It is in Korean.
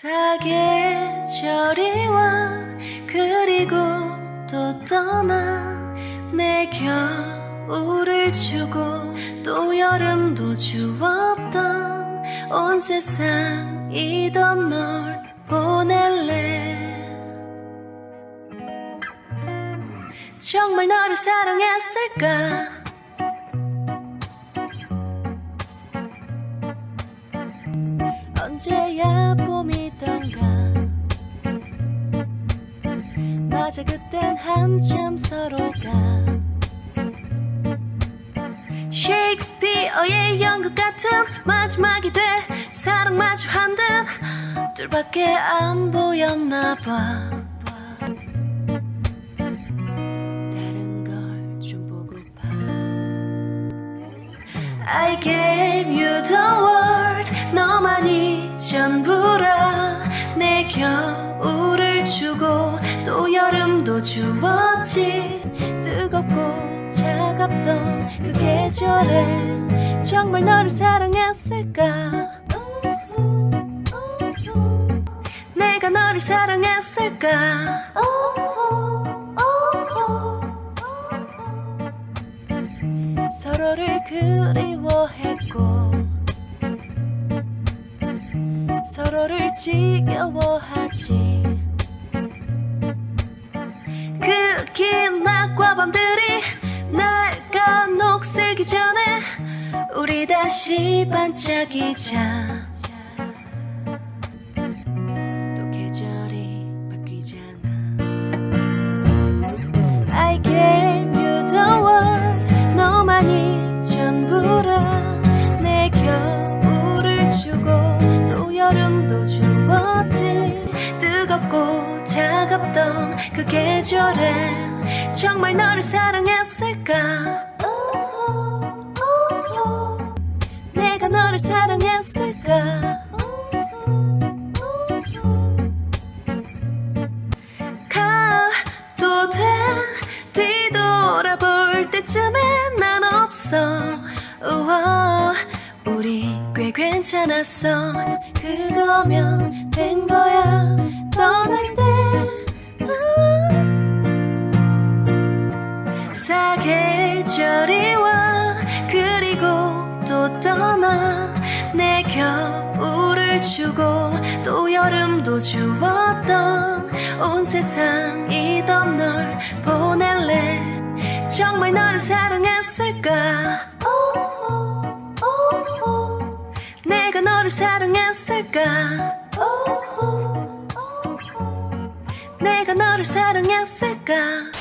사계절이 와 그리고 또 떠나 내 겨울을 주고 또 여름도 주었던 온 세상이던 널 보낼래. 정말 너를 사랑했을까? 언제야 봄이 맞아 그땐 한참 서로가 셰익스피어의 연극 같은 마지막이 될 사랑 마주한 듯 둘밖에 안 보였나 봐. 다른 걸 좀 보고파 I gave 또 여름도 주었지. 뜨겁고 차갑던 그 계절에 정말 너를 사랑했을까? 내가 너를 사랑했을까? 서로를 그리워했고 서로를 지겨워하지 녹슬기 전에 우리 다시 반짝이자. 또 계절이 바뀌잖아. I gave you the world 너만이 전부라. 내 겨울을 주고 또 여름도 주었지. 뜨겁고 차갑던 그 계절에 정말 너를 사랑했을까 너를 사랑했을까? 가도 돼. 뒤돌아볼 때쯤에 난 없어. 우와 우리 꽤 괜찮았어. 그거면 된 거야. 떠날 때. 아. 사계절이 와. 그리고 또 떠나. 내 겨울을 주고 또 여름도 주었던 온 세상이던 널 보낼래? 정말 너를 사랑했을까? 내가 너를 사랑했을까? 내가 너를 사랑했을까